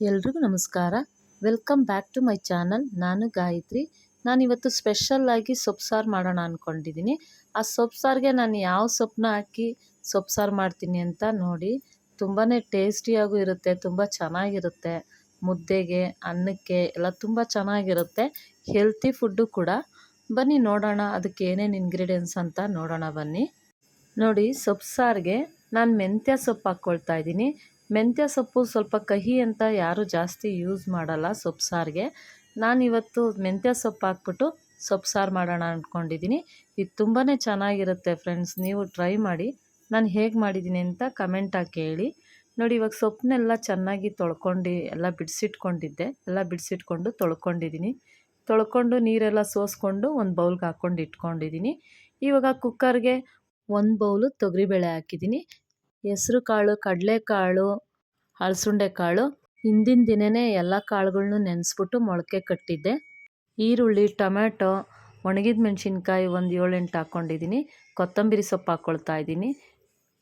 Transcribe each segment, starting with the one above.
ಎಲ್ರಿಗೂ ನಮಸ್ಕಾರ. Welcome back to my channel ನಾನು ಗಾಯತ್ರಿ. ನಾನಿವತ್ತು ಸ್ಪೆಷಲ್ಲಾಗಿ ಸೊಪ್ಪು ಸಾರು ಮಾಡೋಣ ಅಂದ್ಕೊಂಡಿದ್ದೀನಿ ಆ ಸೊಪ್ಪು ಸಾರಿಗೆ ನಾನು ಯಾವ ಸೊಪ್ಪನ್ನ ಹಾಕಿ ಸೊಪ್ಪು ಸಾರು ಮಾಡ್ತೀನಿ ಅಂತ ನೋಡಿ ತುಂಬಾ ಟೇಸ್ಟಿಯಾಗೂ ಇರುತ್ತೆ, ತುಂಬ ಚೆನ್ನಾಗಿರುತ್ತೆ. ಮುದ್ದೆಗೆ, ಅನ್ನಕ್ಕೆ ಎಲ್ಲ ತುಂಬ ಚೆನ್ನಾಗಿರುತ್ತೆ. ಹೆಲ್ತಿ ಫುಡ್ಡು ಕೂಡ. ಬನ್ನಿ ನೋಡೋಣ ಅದಕ್ಕೆ ಏನೇನು ಇಂಗ್ರೀಡಿಯೆಂಟ್ಸ್ ಅಂತ ನೋಡೋಣ ಬನ್ನಿ. ನೋಡಿ, ಸೊಪ್ಪು ಸಾರಿಗೆ ನಾನು ಮೆಂತ್ಯ ಸೊಪ್ಪು ಹಾಕ್ಕೊಳ್ತಾ ಇದ್ದೀನಿ. ಮೆಂತ್ಯ ಸೊಪ್ಪು ಸ್ವಲ್ಪ ಕಹಿ ಅಂತ ಯಾರು ಜಾಸ್ತಿ ಯೂಸ್ ಮಾಡಲ್ಲ ಸೊಪ್ಪು ಸಾರಿಗೆ. ನಾನಿವತ್ತು ಮೆಂತ್ಯ ಸೊಪ್ಪು ಹಾಕ್ಬಿಟ್ಟು ಸೊಪ್ಪು ಸಾರು ಮಾಡೋಣ ಅಂದ್ಕೊಂಡಿದ್ದೀನಿ ಇದು ತುಂಬಾ ಚೆನ್ನಾಗಿರುತ್ತೆ ಫ್ರೆಂಡ್ಸ್ ನೀವು ಟ್ರೈ ಮಾಡಿ. ನಾನು ಹೇಗೆ ಮಾಡಿದ್ದೀನಿ ಅಂತ ಕಮೆಂಟ್ ಹಾಕಿ ಹೇಳಿ ನೋಡಿ, ಇವಾಗ ಸೊಪ್ಪನ್ನೆಲ್ಲ ಚೆನ್ನಾಗಿ ತೊಳ್ಕೊಂಡು, ಎಲ್ಲ ಬಿಡಿಸಿಟ್ಕೊಂಡಿದ್ದೆ. ಎಲ್ಲ ಬಿಡಿಸಿಟ್ಕೊಂಡು ತೊಳ್ಕೊಂಡಿದ್ದೀನಿ ತೊಳ್ಕೊಂಡು ನೀರೆಲ್ಲ ಸೋಸ್ಕೊಂಡು ಒಂದು ಬೌಲ್ಗೆ ಹಾಕ್ಕೊಂಡು ಇಟ್ಕೊಂಡಿದ್ದೀನಿ ಇವಾಗ ಕುಕ್ಕರ್ಗೆ ಒಂದು ಬೌಲು ತೊಗರಿಬೇಳೆ ಹಾಕಿದ್ದೀನಿ ಹೆಸ್ರು ಕಾಳು ಕಡಲೆಕಾಳು ಹಲಸುಂಡೆ ಕಾಳು, ಹಿಂದಿನ ದಿನವೇ ಎಲ್ಲ ಕಾಳುಗಳ್ನೂ ನೆನೆಸ್ಬಿಟ್ಟು ಮೊಳಕೆ ಕಟ್ಟಿದ್ದೆ. ಈರುಳ್ಳಿ, ಟೊಮ್ಯಾಟೊ, ಒಣಗಿದ ಮೆಣಸಿನ್ಕಾಯಿ ಒಂದು ಏಳೆಂಟು ಹಾಕ್ಕೊಂಡಿದ್ದೀನಿ ಕೊತ್ತಂಬರಿ ಸೊಪ್ಪು ಹಾಕ್ಕೊಳ್ತಾ ಇದ್ದೀನಿ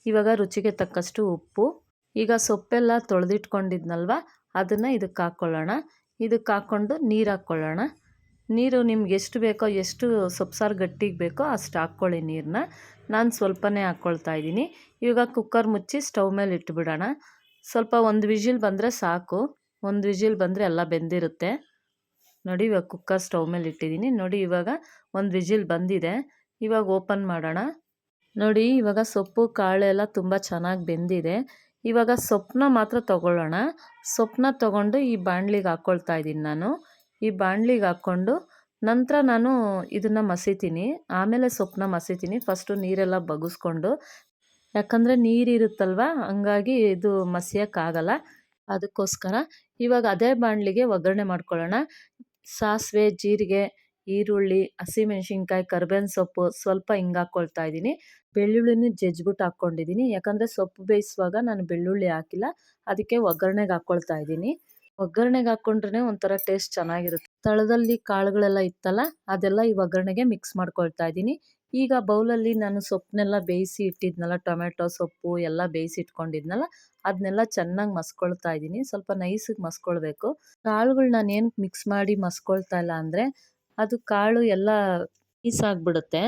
ಇವಾಗ ರುಚಿಗೆ ತಕ್ಕಷ್ಟು ಉಪ್ಪು. ಈಗ ಸೊಪ್ಪೆಲ್ಲ ತೊಳೆದಿಟ್ಕೊಂಡಿದ್ನಲ್ವ? ಅದನ್ನು ಇದಕ್ಕೆ ಹಾಕ್ಕೊಳ್ಳೋಣ ಇದಕ್ಕೆ ಹಾಕ್ಕೊಂಡು ನೀರು ಹಾಕ್ಕೊಳ್ಳೋಣ ನೀರು ನಿಮ್ಗೆ ಎಷ್ಟು ಬೇಕೋ ಎಷ್ಟು ಸೊಪ್ಪು ಸಾರು ಗಟ್ಟಿಗೆ ಬೇಕೋ ಅಷ್ಟು ಹಾಕ್ಕೊಳ್ಳಿ ನೀರನ್ನ. ನಾನು ಸ್ವಲ್ಪನೇ ಹಾಕ್ಕೊಳ್ತಾ ಇದ್ದೀನಿ. ಇವಾಗ ಕುಕ್ಕರ್ ಮುಚ್ಚಿ ಸ್ಟವ್ ಮೇಲೆ ಇಟ್ಬಿಡೋಣ. ಸ್ವಲ್ಪ ಒಂದು ವಿಜಿಲ್ ಬಂದರೆ ಸಾಕು. ಒಂದು ವಿಜಿಲ್ ಬಂದರೆ ಎಲ್ಲ ಬೆಂದಿರುತ್ತೆ. ನೋಡಿ ಇವಾಗ ಕುಕ್ಕರ್ ಸ್ಟವ್ ಮೇಲೆ ಇಟ್ಟಿದ್ದೀನಿ. ನೋಡಿ ಇವಾಗ ಒಂದು ವಿಜಿಲ್ ಬಂದಿದೆ. ಇವಾಗ ಓಪನ್ ಮಾಡೋಣ. ನೋಡಿ ಇವಾಗ ಸೊಪ್ಪು, ಕಾಳು ಎಲ್ಲ ತುಂಬ ಚೆನ್ನಾಗಿ ಬೆಂದಿದೆ. ಇವಾಗ ಸೊಪ್ಪನ್ನ ಮಾತ್ರ ತೊಗೊಳ್ಳೋಣ. ಸೊಪ್ಪನ್ನ ತೊಗೊಂಡು ಈ ಬಾಣಲಿಗೆ ಹಾಕ್ಕೊಳ್ತಾ ಇದ್ದೀನಿ ನಾನು. ಈ ಬಾಣಲಿಗೆ ಹಾಕ್ಕೊಂಡು ನಂತರ ನಾನು ಇದನ್ನು ಮಸಿತೀನಿ. ಆಮೇಲೆ ಸೊಪ್ಪನ್ನ ಮಸಿತೀನಿ. ಫಸ್ಟು ನೀರೆಲ್ಲ ಬಗ್ಗಿಸ್ಕೊಂಡು ಯಾಕಂದರೆ ನೀರಿರುತ್ತಲ್ವ? ಹಂಗಾಗಿ ಇದು ಮಸಿಯೋಕ್ಕಾಗಲ್ಲ ಅದಕ್ಕೋಸ್ಕರ ಇವಾಗ ಅದೇ ಬಾಣಲಿಗೆ ಒಗ್ಗರಣೆ ಮಾಡ್ಕೊಳ್ಳೋಣ. ಸಾಸಿವೆ, ಜೀರಿಗೆ, ಈರುಳ್ಳಿ, ಹಸಿಮೆಣ್ಸಿನ್ಕಾಯಿ, ಕರ್ಬೇವಿನ ಸೊಪ್ಪು ಸ್ವಲ್ಪ ಹಿಂಗೆ ಹಾಕ್ಕೊಳ್ತಾ ಇದ್ದೀನಿ. ಬೆಳ್ಳುಳ್ಳಿನೂ ಜಜ್ಬಿಟ್ಟು ಹಾಕ್ಕೊಂಡಿದ್ದೀನಿ. ಯಾಕಂದರೆ ಸೊಪ್ಪು ಬೇಯಿಸುವಾಗ ನಾನು ಬೆಳ್ಳುಳ್ಳಿ ಹಾಕಿಲ್ಲ. ಅದಕ್ಕೆ ಒಗ್ಗರಣೆಗೆ ಹಾಕ್ಕೊಳ್ತಾ ಇದ್ದೀನಿ. ಒಗ್ಗರಣೆಗೆ ಹಾಕ್ಕೊಂಡ್ರೆ ಒಂಥರ ಟೇಸ್ಟ್ ಚೆನ್ನಾಗಿರುತ್ತೆ. ತಳದಲ್ಲಿ ಕಾಳುಗಳೆಲ್ಲ ಇತ್ತಲ್ಲ, ಅದೆಲ್ಲ ಈ ಒಗ್ಗರಣೆಗೆ ಮಿಕ್ಸ್ ಮಾಡ್ಕೊಳ್ತಾ ಇದ್ದೀನಿ. ಈಗ ಬೌಲಲ್ಲಿ ನಾನು ಸೊಪ್ಪನ್ನೆಲ್ಲ ಬೇಯಿಸಿ ಇಟ್ಟಿದ್ನಲ್ಲ ಟೊಮೆಟೊ ಸೊಪ್ಪು ಎಲ್ಲ ಬೇಯಿಸಿ ಇಟ್ಕೊಂಡಿದ್ನಲ್ಲ ಅದನ್ನೆಲ್ಲ ಚೆನ್ನಾಗಿ ಮಸ್ಕೊಳ್ತಾ ಇದ್ದೀನಿ. ಸ್ವಲ್ಪ ನೈಸಿಗೆ ಮಸ್ಕೊಳ್ಬೇಕು. ಕಾಳುಗಳು ನಾನು ಏನು ಮಿಕ್ಸ್ ಮಾಡಿ ಮಸ್ಕೊಳ್ತಾ ಇಲ್ಲ ಅಂದರೆ, ಅದು ಕಾಳು ಎಲ್ಲ ಪೀಸಾಗ್ಬಿಡುತ್ತೆ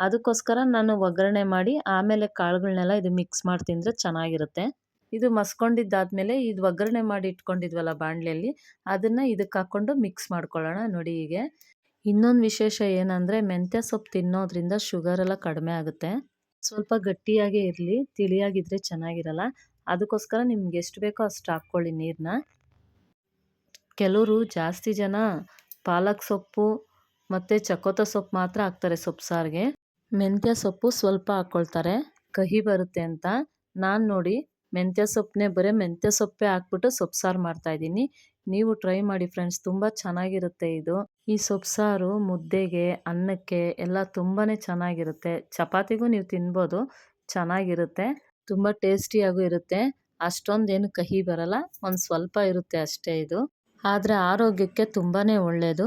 ಅದಕ್ಕೋಸ್ಕರ ನಾನು ಒಗ್ಗರಣೆ ಮಾಡಿ ಆಮೇಲೆ ಕಾಳುಗಳನ್ನೆಲ್ಲ ಇದು ಮಿಕ್ಸ್ ಮಾಡಿ ತಿಂದರೆ ಚೆನ್ನಾಗಿರುತ್ತೆ. ಇದು ಮಸ್ಕೊಂಡಿದ್ದಾದ್ಮೇಲೆ ಇದು ಒಗ್ಗರಣೆ ಮಾಡಿ ಇಟ್ಕೊಂಡಿದ್ವಲ್ಲ ಬಾಣಲೆಯಲ್ಲಿ ಅದನ್ನು ಇದಕ್ಕೆ ಹಾಕ್ಕೊಂಡು ಮಿಕ್ಸ್ ಮಾಡ್ಕೊಳ್ಳೋಣ ನೋಡಿ ಈಗ ಇನ್ನೊಂದು ವಿಶೇಷ ಏನಂದರೆ ಮೆಂತ್ಯ ಸೊಪ್ಪು ತಿನ್ನೋದ್ರಿಂದ ಶುಗರ್ ಎಲ್ಲ ಕಡಿಮೆ ಆಗುತ್ತೆ. ಸ್ವಲ್ಪ ಗಟ್ಟಿಯಾಗೇ ಇರಲಿ ತಿಳಿಯಾಗಿದ್ದರೆ ಚೆನ್ನಾಗಿರಲ್ಲ. ಅದಕ್ಕೋಸ್ಕರ ನಿಮ್ಗೆ ಎಷ್ಟು ಬೇಕೋ ಅಷ್ಟು ಹಾಕ್ಕೊಳ್ಳಿ ನೀರನ್ನ ಕೆಲವರು ಜಾಸ್ತಿ ಜನ ಪಾಲಕ್ ಸೊಪ್ಪು ಮತ್ತು ಚಕೋತ ಸೊಪ್ಪು ಮಾತ್ರ ಹಾಕ್ತಾರೆ ಸೊಪ್ಪು ಸಾರಿಗೆ. ಮೆಂತ್ಯ ಸೊಪ್ಪು ಸ್ವಲ್ಪ ಹಾಕ್ಕೊಳ್ತಾರೆ. ಕಹಿ ಬರುತ್ತೆ ಅಂತ. ನಾನು ನೋಡಿ ಮೆಂತ್ಯ ಸೊಪ್ಪನ್ನೇ ಬರೀ ಮೆಂತ್ಯ ಸೊಪ್ಪೇ ಹಾಕ್ಬಿಟ್ಟು ಸೊಪ್ಪು ಸಾರು ಮಾಡ್ತಾಯಿದ್ದೀನಿ ನೀವು ಟ್ರೈ ಮಾಡಿ ಫ್ರೆಂಡ್ಸ್ ತುಂಬ ಚೆನ್ನಾಗಿರುತ್ತೆ ಇದು. ಈ ಸೊಪ್ಪು ಸಾರು ಮುದ್ದೆಗೆ, ಅನ್ನಕ್ಕೆ ಎಲ್ಲ ತುಂಬಾ ಚೆನ್ನಾಗಿರುತ್ತೆ. ಚಪಾತಿಗೂ ನೀವು ತಿನ್ಬೋದು, ಚೆನ್ನಾಗಿರುತ್ತೆ. ತುಂಬ ಟೇಸ್ಟಿಯಾಗೂ ಇರುತ್ತೆ. ಅಷ್ಟೊಂದೇನು ಕಹಿ ಬರಲ್ಲ, ಒಂದು ಸ್ವಲ್ಪ ಇರುತ್ತೆ ಅಷ್ಟೇ ಇದು. ಆದರೆ ಆರೋಗ್ಯಕ್ಕೆ ತುಂಬಾ ಒಳ್ಳೆಯದು